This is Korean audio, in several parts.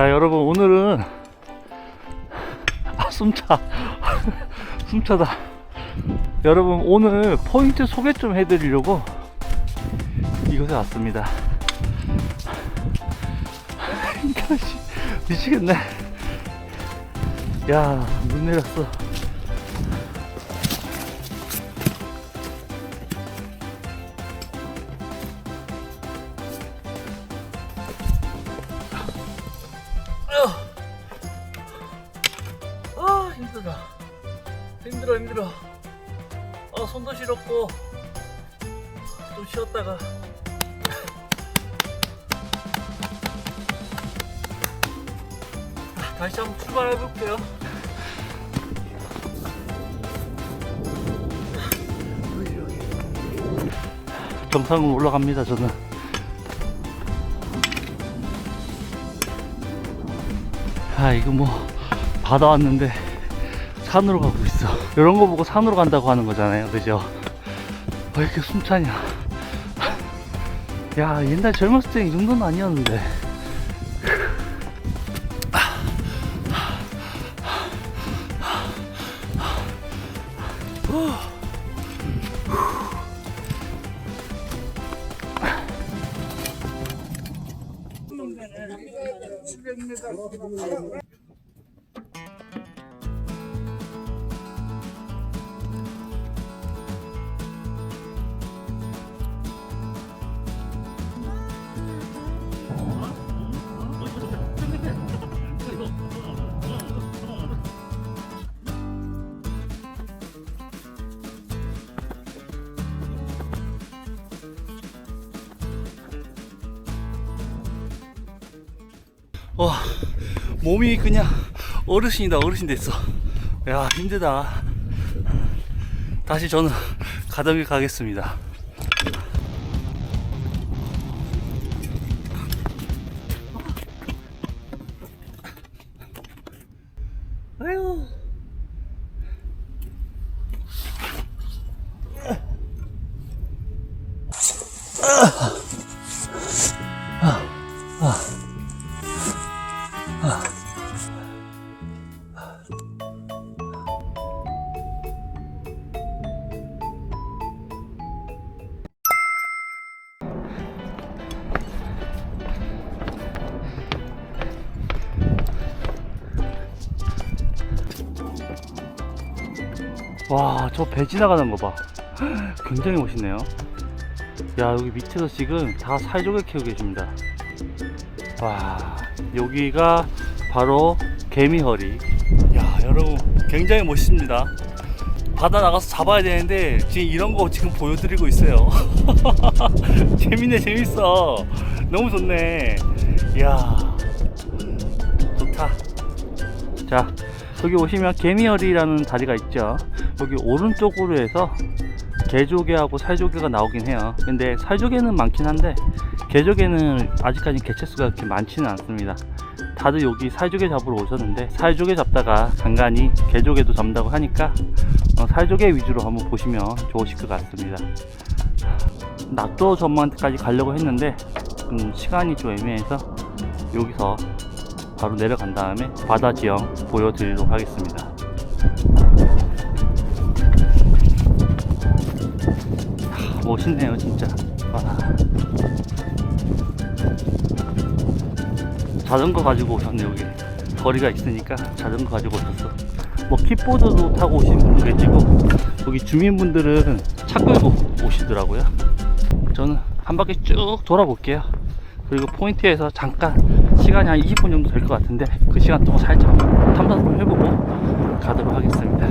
자 여러분 오늘은 아 숨차. 숨차다. 여러분 오늘 포인트 소개 좀 해드리려고 이곳에 왔습니다. 미치겠네. 야 눈 내렸어 아 손도 시렵고 좀 쉬었다가. 아, 다시 한번 출발해 볼게요. 정상으로 올라갑니다 저는. 아 이거 뭐 바다 왔는데 산으로 가고 있어. 이런 거 보고 산으로 간다고 하는 거잖아요. 그죠? 왜 이렇게 숨차냐? 야 옛날 젊었을 때 이 정도는 아니었는데 와 몸이 그냥 어르신이다 어르신 됐어. 야 힘들다. 다시 저는 가덕에 가겠습니다 와, 저 배 지나가는 거 봐. 굉장히 멋있네요. 야, 여기 밑에서 지금 다 사이좋게 키우고 계십니다. 와, 여기가 바로 개미허리. 야, 여러분, 굉장히 멋있습니다. 바다 나가서 잡아야 되는데, 지금 이런 거 지금 보여드리고 있어요. 재밌네, 재밌어. 너무 좋네. 이야, 좋다. 자, 여기 오시면 개미허리라는 다리가 있죠. 여기 오른쪽으로 해서 개조개하고 살조개가 나오긴 해요. 근데 살조개는 많긴 한데 개조개는 아직까지 개체수가 그렇게 많지는 않습니다. 다들 여기 살조개 잡으러 오셨는데 살조개 잡다가 간간히 개조개도 잡는다고 하니까 어, 살조개 위주로 한번 보시면 좋으실 것 같습니다. 낙도 전망대까지 가려고 했는데 음, 시간이 좀 애매해서 여기서 바로 내려간 다음에 바다 지형 보여드리도록 하겠습니다. 하, 멋있네요, 진짜. 와. 자전거 가지고 오셨네, 여기. 거리가 있으니까 자전거 가지고 오셨어. 뭐, 킥보드도 타고 오신 분도 계시고, 여기 주민분들은 차 끌고 오시더라고요. 저는 한 바퀴 쭉 돌아볼게요. 그리고 포인트에서 잠깐 시간이 한 20분 정도 될 것 같은데 그 시간 동안 살짝 좀 해보고 가도록 하겠습니다.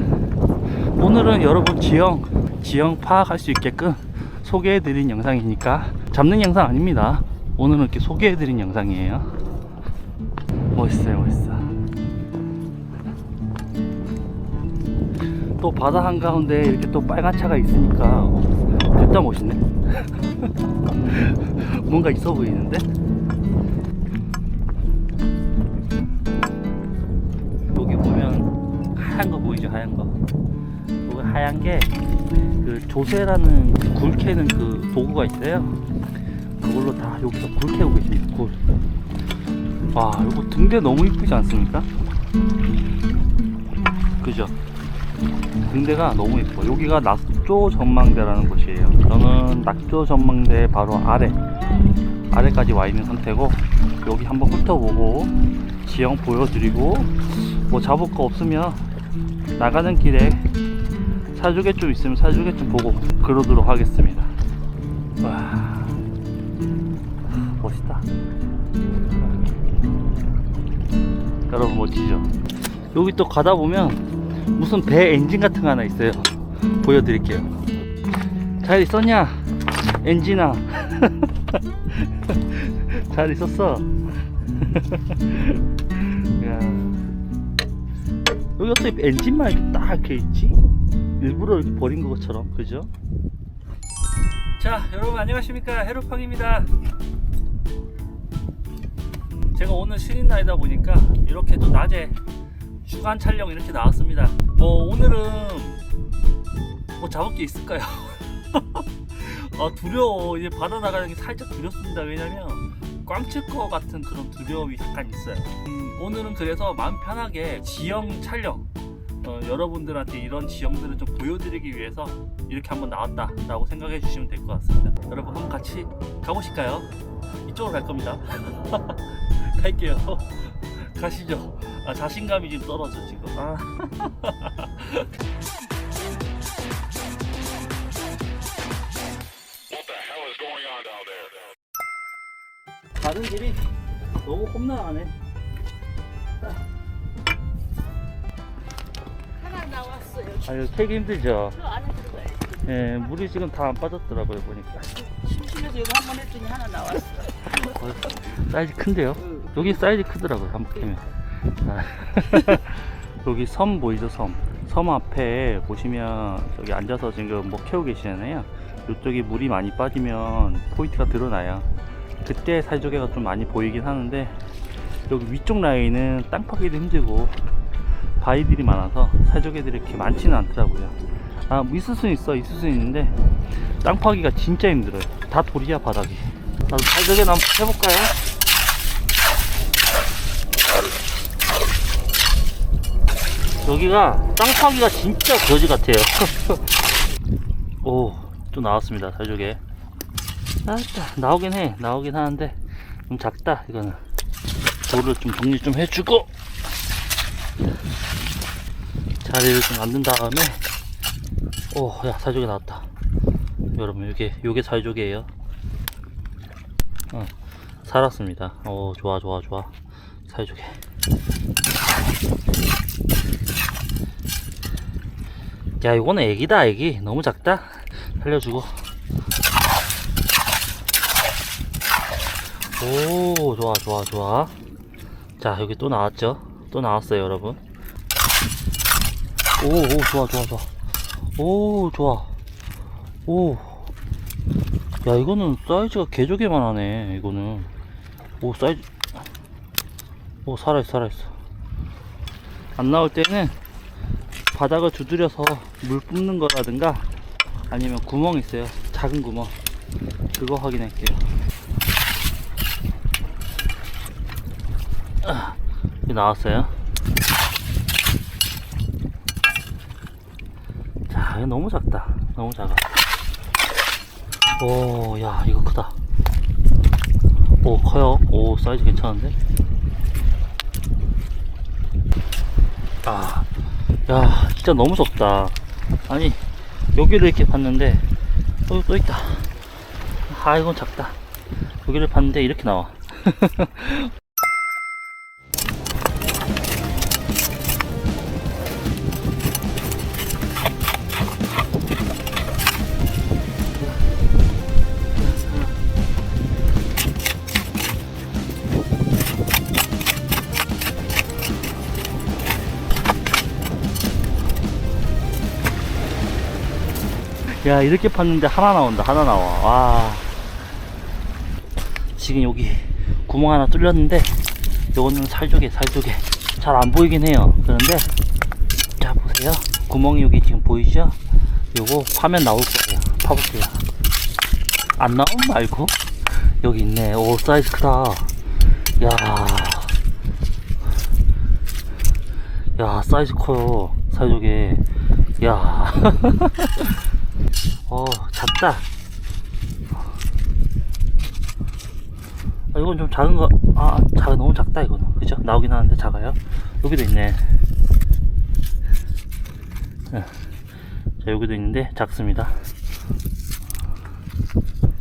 오늘은 여러분 지형, 지형 파악할 수 있게끔 소개해드린 영상이니까 잡는 영상 아닙니다. 오늘은 이렇게 소개해드린 영상이에요. 멋있어요, 멋있어. 또 바다 한가운데 이렇게 또 빨간 차가 있으니까 어, 진짜 멋있네. 뭔가 있어 보이는데? 여기 보면 하얀 거 보이죠 하얀 거 여기 하얀 게 그 조세라는 굴 캐는 그 도구가 있어요 그걸로 다 여기서 굴 캐고 계십니다 굴 와 이거 등대 너무 이쁘지 않습니까? 그죠? 등대가 너무 이뻐 여기가 낙조 전망대라는 곳이에요 저는 낙조 전망대 바로 아래 아래까지 와 있는 상태고 여기 한번 훑어보고 지형 보여드리고 뭐 잡을 거 없으면 나가는 길에 사주개 좀 있으면 사주개 좀 보고 그러도록 하겠습니다 와 여러분 멋지죠? 여기 또 가다 보면 무슨 배 엔진 같은 거 하나 있어요. 보여드릴게요. 잘 있었냐? 엔진아. 잘 있었어. 야. 여기 어떻게 엔진만 이렇게 딱 이렇게 있지? 일부러 이렇게 버린 것처럼 그죠? 자 여러분 안녕하십니까? 해루팡입니다 제가 오늘 쉬는 날이다 보니까 이렇게 또 낮에 주간 촬영 이렇게 나왔습니다. 뭐 오늘은 뭐 잡을 게 있을까요? 아 두려워 이제 바다 나가는 게 살짝 두렵습니다. 왜냐면 꽝칠 것 같은 그런 두려움이 약간 있어요. 음, 오늘은 그래서 마음 편하게 지형 촬영 어, 여러분들한테 이런 지형들을 좀 보여드리기 위해서 이렇게 한번 나왔다라고 생각해 주시면 될 것 같습니다. 여러분 한번 같이 가보실까요? 이쪽으로 갈 겁니다. 갈게요. 가시죠. 아, 자신감이 지금 떨어져 지금. 아. 가는 길이 너무 험난하네. 하나 나왔어요. 아유 캐기 힘들죠. 안에. 예, 물이 지금 다 안 빠졌더라고요 보니까. 심심해서 여기 한번 했더니 하나 나왔어. 어, 사이즈 큰데요? 여기 사이즈 크더라고요 한번 캐면. 아. 여기 섬 보이죠 섬. 섬 앞에 보시면 저기 앉아서 지금 뭐 캐고 계시잖아요. 이쪽이 물이 많이 빠지면 포인트가 드러나요. 그때 살조개가 좀 많이 보이긴 하는데 여기 위쪽 라인은 땅 파기도 힘들고 바위들이 많아서 살조개들이 이렇게 많지는 않더라고요. 아, 뭐 있을 수는 있어, 있을 수는 있는데 땅 파기가 진짜 힘들어요. 다 돌이야 바닥이. 나도 살조개 한번 해볼까요? 여기가 땅 파기가 진짜 거지 같아요. 오, 또 나왔습니다, 살조개. 아따, 나오긴 해, 나오긴 하는데 좀 작다, 이거는. 돌을 좀 정리 좀 해주고 자리를 좀 만든 다음에 오, 야, 살조개 나왔다. 여러분, 요게, 요게 살조개예요. 어, 살았습니다. 오, 좋아, 좋아, 좋아. 살조개. 야, 이거는 애기다, 애기. 너무 작다. 살려주고. 오, 좋아, 좋아, 좋아. 자, 여기 또 나왔죠? 또 나왔어요, 여러분. 오, 오, 좋아, 좋아, 좋아. 오, 좋아. 오. 야, 이거는 사이즈가 개조개만 하네, 이거는. 오, 사이즈. 오, 살아있어, 살아있어. 안 나올 때는 바닥을 두드려서 물 뿜는 거라든가 아니면 구멍 있어요. 작은 구멍. 그거 확인할게요. 나왔어요. 자, 너무 작다. 너무 작아. 오, 야, 이거 크다. 오, 커요. 오, 사이즈 괜찮은데? 아, 야, 진짜 너무 적다. 아니, 여기를 이렇게 봤는데, 여기 또 있다. 아, 이건 작다. 여기를 봤는데 이렇게 나와. 야 이렇게 팠는데 하나 나온다 하나 나와. 와. 지금 여기 구멍 하나 뚫렸는데 요거는 살조개 살조개 잘 안 보이긴 해요. 그런데 자 보세요. 구멍이 여기 지금 보이시죠? 요거 파면 나올 거예요. 파볼게요. 안 나오면 말고? 여기 있네. 오 사이즈 크다. 야. 야, 사이즈 커요. 사이즈게. 야. 어, 작다. 아, 이건 좀 작은 거, 아, 작, 너무 작다, 이거는. 그죠? 나오긴 하는데 작아요. 여기도 있네. 예. 자, 여기도 있는데 작습니다.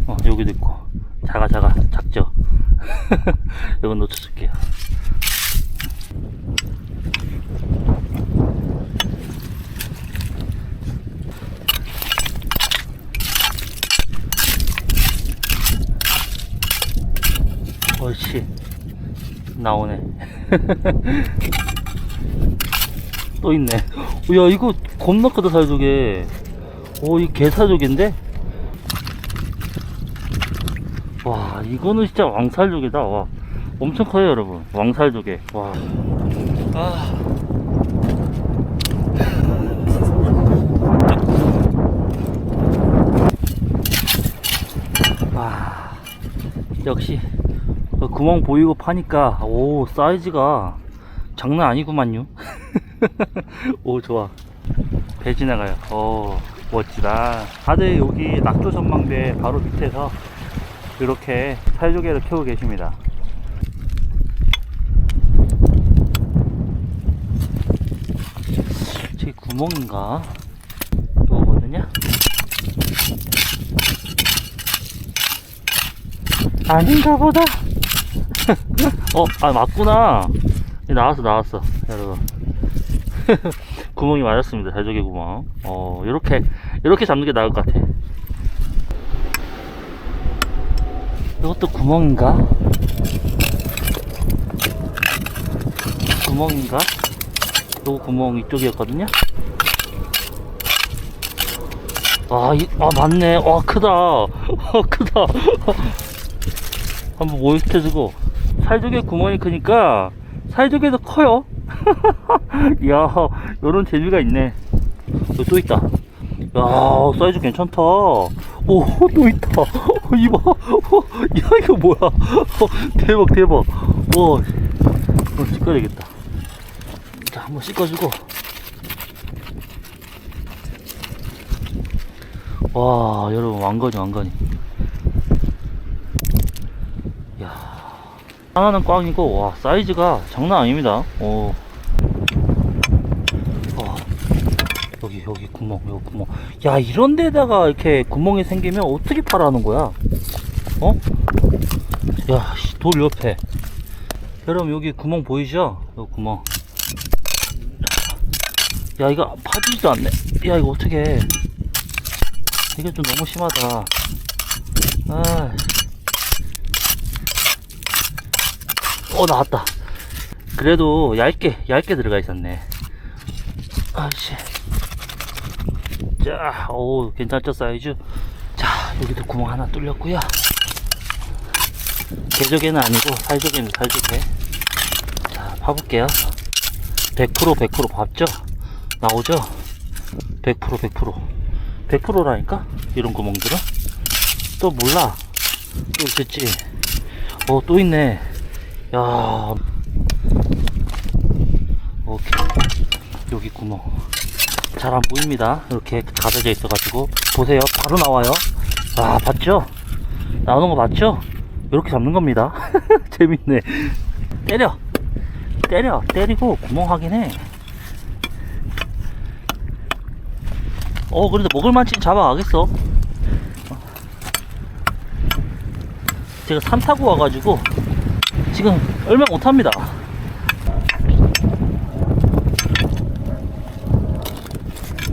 어, 여기도 있고. 작아, 작아. 작죠? 이건 놓쳐줄게요. 옳지. 나오네. 또 있네. 야, 이거 겁나 크다, 살조개. 오, 이 개살조개인데? 와, 이거는 진짜 왕살조개다. 와, 엄청 커요, 여러분. 왕살조개. 와. 아. 와. 역시 어, 구멍 보이고 파니까 오 사이즈가 장난 아니구만요. 오 좋아. 배 지나가요. 오 멋지다. 다들 여기 낙조 전망대 바로 밑에서 이렇게 살조개를 키우고 계십니다. 저기 구멍인가? 이거거든요? 아닌가 보다. 어, 아, 맞구나. 나왔어, 나왔어. 여러분. 구멍이 맞았습니다. 살조개 구멍. 어, 요렇게, 요렇게 잡는 게 나을 것 같아. 이것도 구멍인가? 구멍인가? 요거 구멍 이쪽이었거든요? 아, 이, 아, 맞네. 와, 크다. 와, 크다. 한번 모니터해주고 살조개 구멍이 크니까 살조개도 커요. 이야 요런 재미가 있네. 여기 또 있다. 야 사이즈 괜찮다. 오또 있다. 어, 이봐. 어, 야 이거 뭐야. 어, 대박 대박. 와 이거 씻어야겠다. 자 한번 씻어주고. 와 여러분 왕건이 왕건이 하나는 꽝이고 와 사이즈가 장난 아닙니다. 오. 와, 여기 여기 구멍 여기 구멍. 야 이런 데다가 이렇게 구멍이 생기면 어떻게 팔아는 거야? 어? 야돌 옆에. 여러분 여기 구멍 보이죠? 여기 구멍. 야 이거 파지지도 않네. 야 이거 어떻게 해? 이게 좀 너무 심하다. 아 어 나왔다. 그래도 얇게 얇게 들어가 있었네. 아이씨. 자오 괜찮죠 사이즈? 자 여기도 구멍 하나 뚫렸고요. 개조개는 아니고 살조개는 살조개. 자 봐볼게요. 100% 100% 봤죠? 나오죠? 100% 100% 100%라니까? 이런 구멍들은? 또 몰라. 또 있었지. 어또 있네 야, 오케이. 여기 구멍. 잘 안 보입니다. 이렇게 가려져 있어 가지고. 보세요. 바로 나와요. 아, 봤죠? 나오는 거 봤죠? 이렇게 잡는 겁니다. 재밌네. 때려. 때려. 때리고 구멍 확인해. 어, 그래도 먹을 만치는 잡아가겠어. 제가 산 타고 와가지고 지금 얼마 못합니다.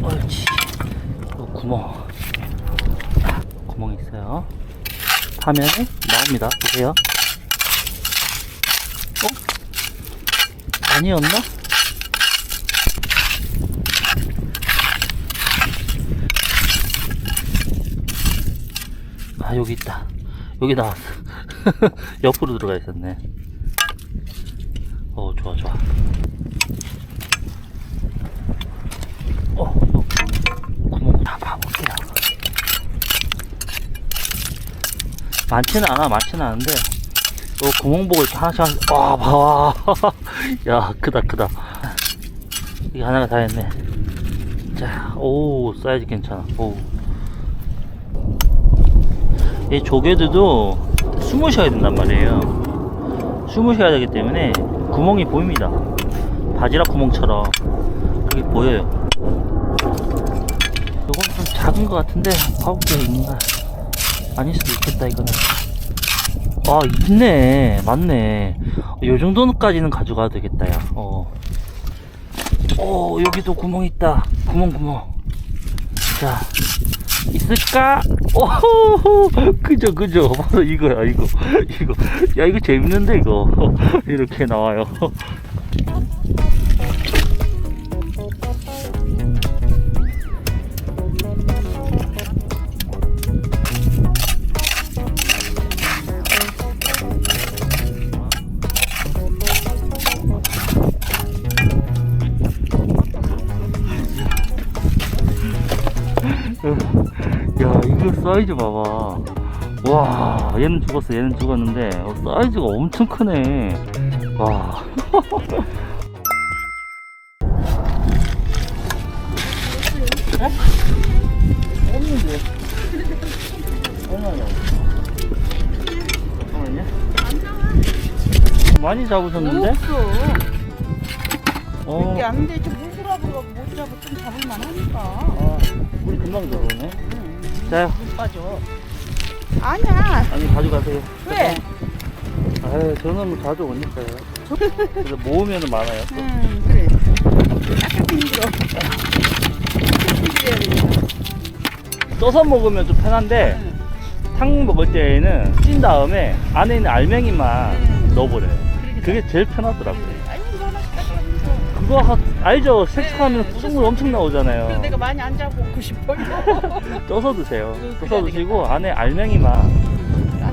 옳지. 요 구멍. 구멍 있어요. 하면 나옵니다. 보세요. 어? 아니었나? 아 여기 있다. 여기 나왔어 옆으로 들어가 있었네 어 좋아 좋아 어, 어 구멍 다 봐볼게요 많지는 않아 많지는 않은데 요 구멍 보고 이렇게 하나씩 하나씩 와 봐와 야 크다 크다 이게 하나가 다 했네. 자, 오, 사이즈 괜찮아. 오. 이 조개들도 쉬어야 된단 말이에요. 쉬어야 되기 때문에 구멍이 보입니다. 바지락 구멍처럼 그게 보여요. 요건 좀 작은 것 같은데 봐볼게 있는가 아닐 수도 있겠다 이거는 아 있네 맞네 요 정도까지는 가져가도 되겠다 야 어. 오 여기도 구멍 있다 구멍 구멍 자 있을까? 오호호. 그죠 그죠. 바로 이거야 이거. 이거. 야 이거 재밌는데 이거. 이렇게 나와요 이거 사이즈 봐봐 와 얘는 죽었어 얘는 죽었는데 어, 사이즈가 엄청 크네 와 없는데 얼마나 잠깐만요 많이 잡으셨는데? 없어. 어, 이게 안 돼. 좀 물구라고 못 잡아 좀 잡을만 하니까. 아, 물이 금방 들어오네 응. 자요 물 빠져. 아니야. 아니 가져가세요 왜? 아 저는 뭐 자주 오니까요 그래서 모으면 많아요 또. 응, 그래. 약간 힘들어. 써서 먹으면 좀 편한데 응. 탕 먹을 때에는 찐 다음에 안에 있는 알맹이만 음. 넣어버려요 그게 제일 편하더라고요 아니 이거 하나씩 닦아면서. 그거 하- 알죠? 세척하면 네, 부속물 엄청 그래서 나오잖아요 내가 많이 안 잡고 먹고 싶어요. 쪄서 드세요 음, 쪄서 그래야 드시고 안에 알맹이만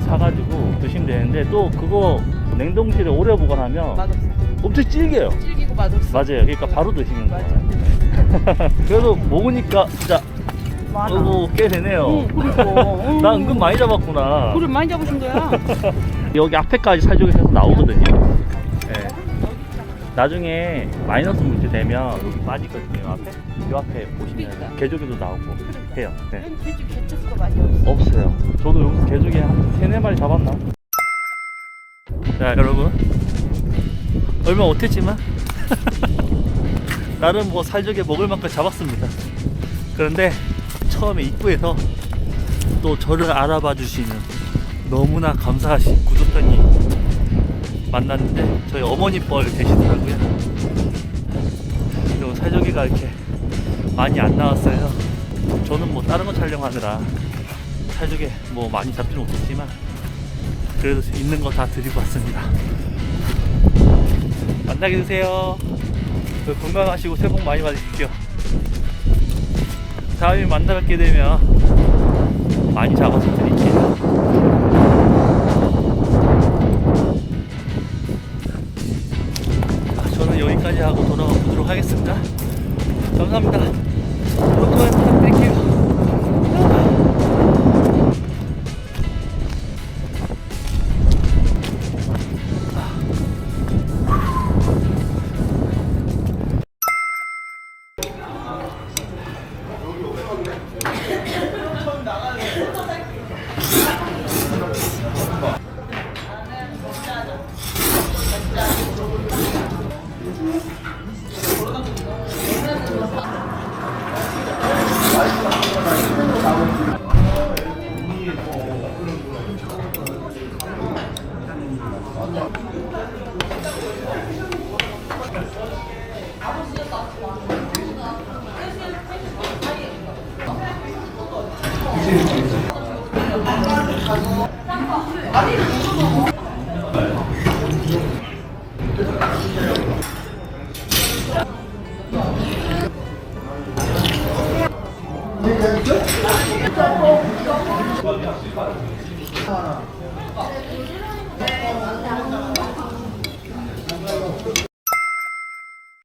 사가지고 드시면 되는데 또 그거 냉동실에 오래 보관하면 맛없어. 엄청 질겨요 질기고 맛없어. 맞아요 그러니까 바로 맞아. 돼요 그래도 먹으니까 진짜 많아. 어꽤 되네요 응, 그러니까. 나 은근 많이 잡았구나 그래 많이 잡으신 거야. 여기 앞에까지 살쪽에서 나오거든요. 예. 나중에 마이너스 물때 되면 여기 빠지거든요. 앞에. 이 앞에 보시면 그러니까. 개조개도 나오고. 해요. 네. 여기 돼지 개체수가 많이 없어. 없어요. 저도 여기서 개조개 한 세네 마리 잡았나? 자, 여러분. 얼마 못했지만 나름 뭐 살조개 먹을 만큼 잡았습니다. 그런데 처음에 입구에서 또 저를 알아봐 주시는 너무나 감사하신 구독자님 만났는데 저희 어머니 뻘 되시더라고요. 그리고 살조개가 이렇게 많이 안 나왔어요. 저는 뭐 다른 거 촬영하느라 살조개 뭐 많이 잡지는 못했지만 그래도 있는 거 다 드리고 왔습니다. 만나게 되세요. 그 건강하시고 새해 복 많이 받으십시오. 다음에 만나 뵙게 되면 많이 잡아서 드릴게요. 자, 저는 여기까지 하고 돌아가 보도록 하겠습니다. 감사합니다.